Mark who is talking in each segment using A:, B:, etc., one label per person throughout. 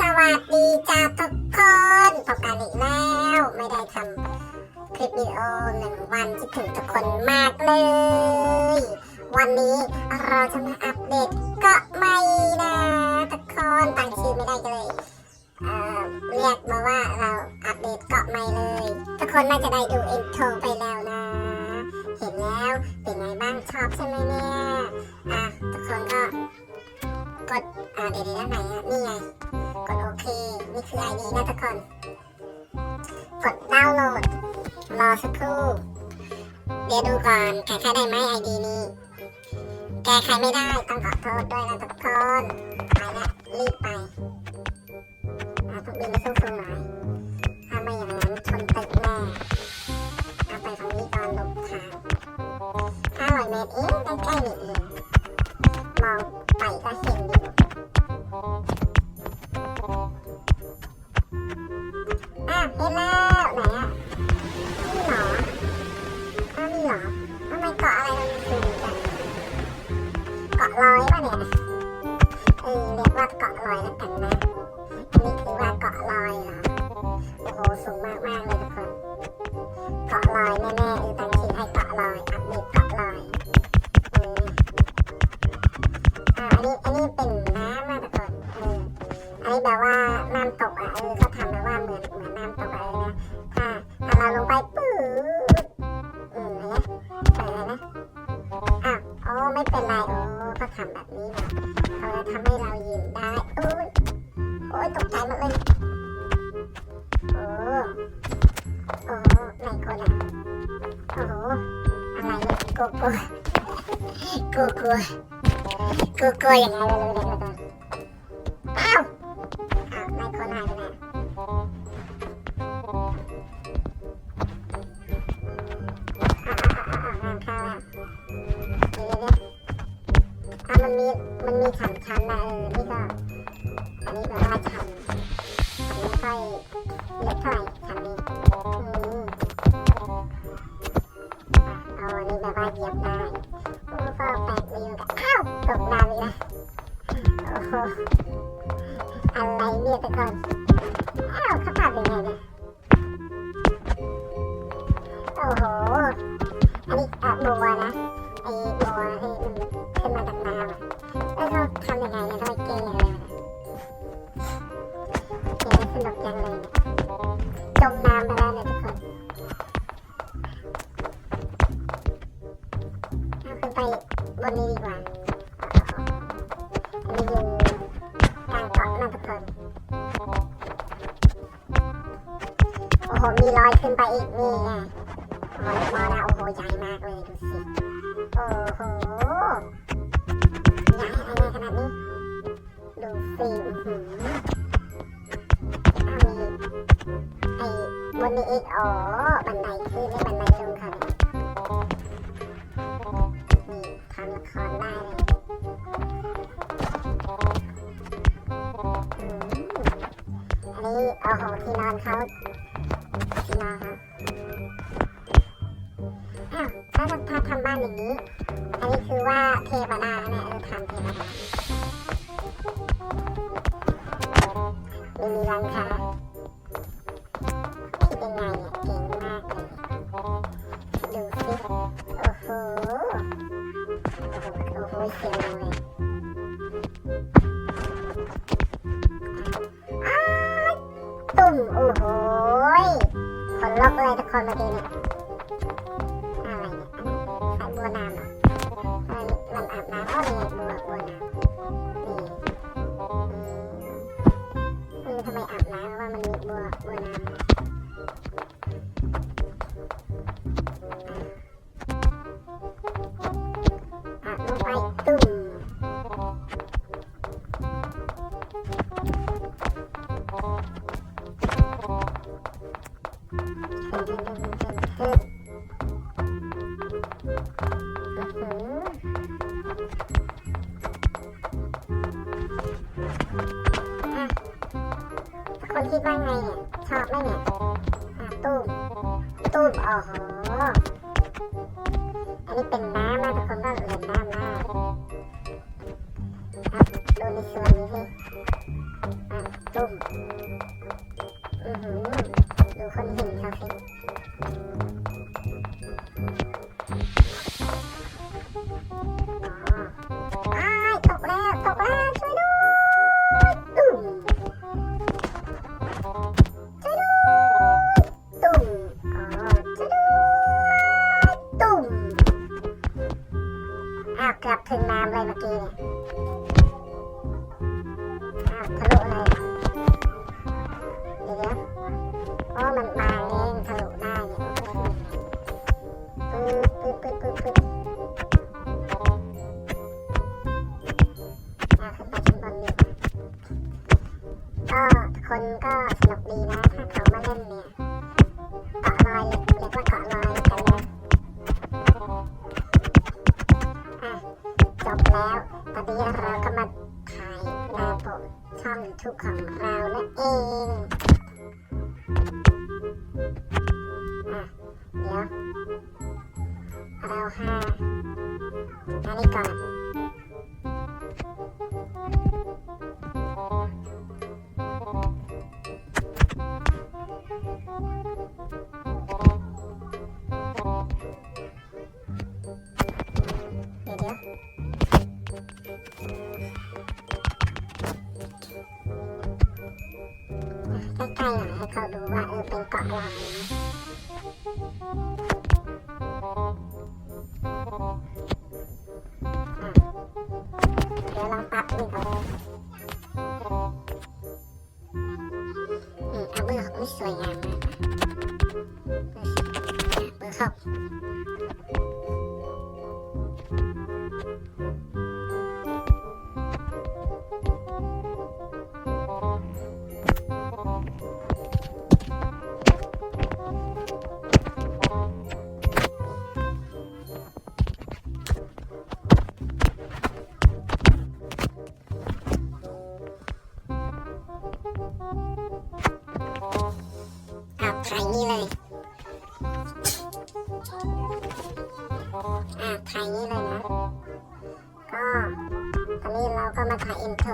A: สวัสดีจ้าทุกคนพบกันอีกแล้ว ไม่ได้ทำคลิปวิดีโอหนึ่งวันคิดถึงทุกคนมากเลย วันนี้เราจะมาอัปเดตเกาะใหม่นะทุกคนตั้งชื่อไม่ได้เลยเอ่อเรียกมาว่าเราอัปเดตเกาะใหม่เลย ทุกคนน่าจะได้ดูอินโทรไปแล้วนะ เห็นแล้วเป็นไงบ้างชอบใช่ไหมเนี่ยอะทุกคนก็ กดอ่าเดี๋ยวๆนะไหนอะนี่ไง กดโอเค นี่คือ ID นะทุกคน กดดาวน์โหลด รอสักครู่ เดี๋ยวดูก่อนแก้ไขได้ไหม ID นี้ แก้ไขไม่ได้ต้องขอโทษด้วยนะทุกคน ไปละรีบไปอะต้องบินไปสูงๆหน่อยถ้าไม่อย่างนั้นชนตึกแน่เอาไปฝั่งนี้ก่อนหลบทาง500เมตรเองใกล้ๆนี่เองมองไปก็เห็น สูงมากมากเลยทุกคนเกาะลอยแน่ๆเออตั้งชื่อให้เกาะลอยอัปเดตเกาะลอยเอออ่าอันนี้อันนี้เป็นน้ำนะทุกคนเอออันนี้แบบว่าน้ำตกอะเออเขาทำแบบว่าเหมือนเหมือนน้ำตกอะไรนะถ้าถ้าเราลงไปปื๊ดอืมอะไรนะอะไรนะอ้าวโอ้ไม่เป็นไรโอ้เขาทำแบบนี้นะเขาจะทำให้เรายืนได้โอ้ยโอ้ยตกใจหมดเลย โอ้โอ้ไม่คนอะโอ้โหอะไรเนี่ยกลัวกลัวกลัวกลัวกลัวกลัวยังไงไม่รู้เลย เอาอันนี้แบบว่าเหยียบได้โอ้ก็แปลกดีเหมือนกันอ้าวตกน้ำอีกแล้วโอ้โหอะไรเนี่ยทุกคนอ้าวเขาทำยังไงเนี่ยโอ้โห อันนี้อะบัวนะไอ้บัวที่มันขึ้นมาจากน้ำอะแล้วเขาทำยังไงเนี่ยทำไมเก่งอย่าง อ้โห มีรอยขึ้นไปอีกนี่ไงมอมอนะโอ้โหใหญ่มากเลยดูสิ โอ้โหใหญ่อะไรขนาดนี้ ดูสิอื้อหือาวมีไอ้บนนี้อีก อ๋อ บันไดขึ้นไม่บันไดลงค่ะนี่ทำละครได้เลยอันนี้โอ้โหที่นอนเขา งนี้อันนี้คือว่าเทวดาเนี่ยเออทำเทวดามีมีรังคาคิดยังไงอะเก่งมากเลยดูสิ โอ้โห โอ้โหเสียงเลยอ้ายตุ่ม โอ้โหคนล็อกเลยทุกคนเมื่อกี้เนี่ย ตุ้มตุ้มอ๋ออันนี้เป็นน้ำนะทุกคนก็เรีนน้ำมากครับดูในส่วนนี้สิตุ้ม 看。了 Thank you. ไข่นี่เลยอ่าไข่นี่เลยนะก็ตอนนี้เราก็มาถ่ายอินโทร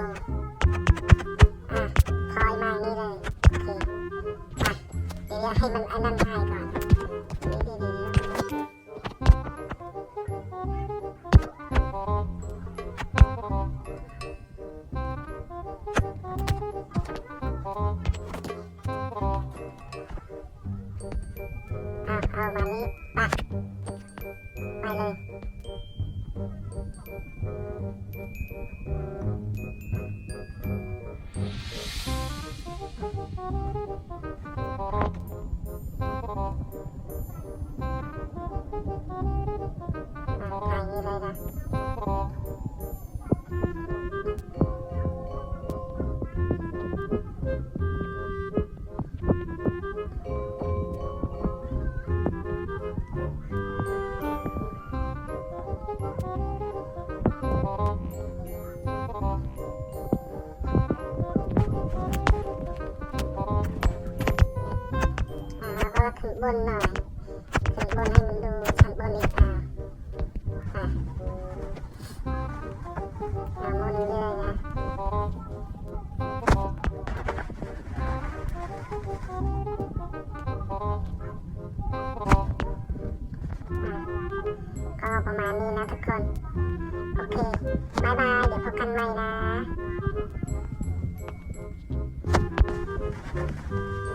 A: Thank you.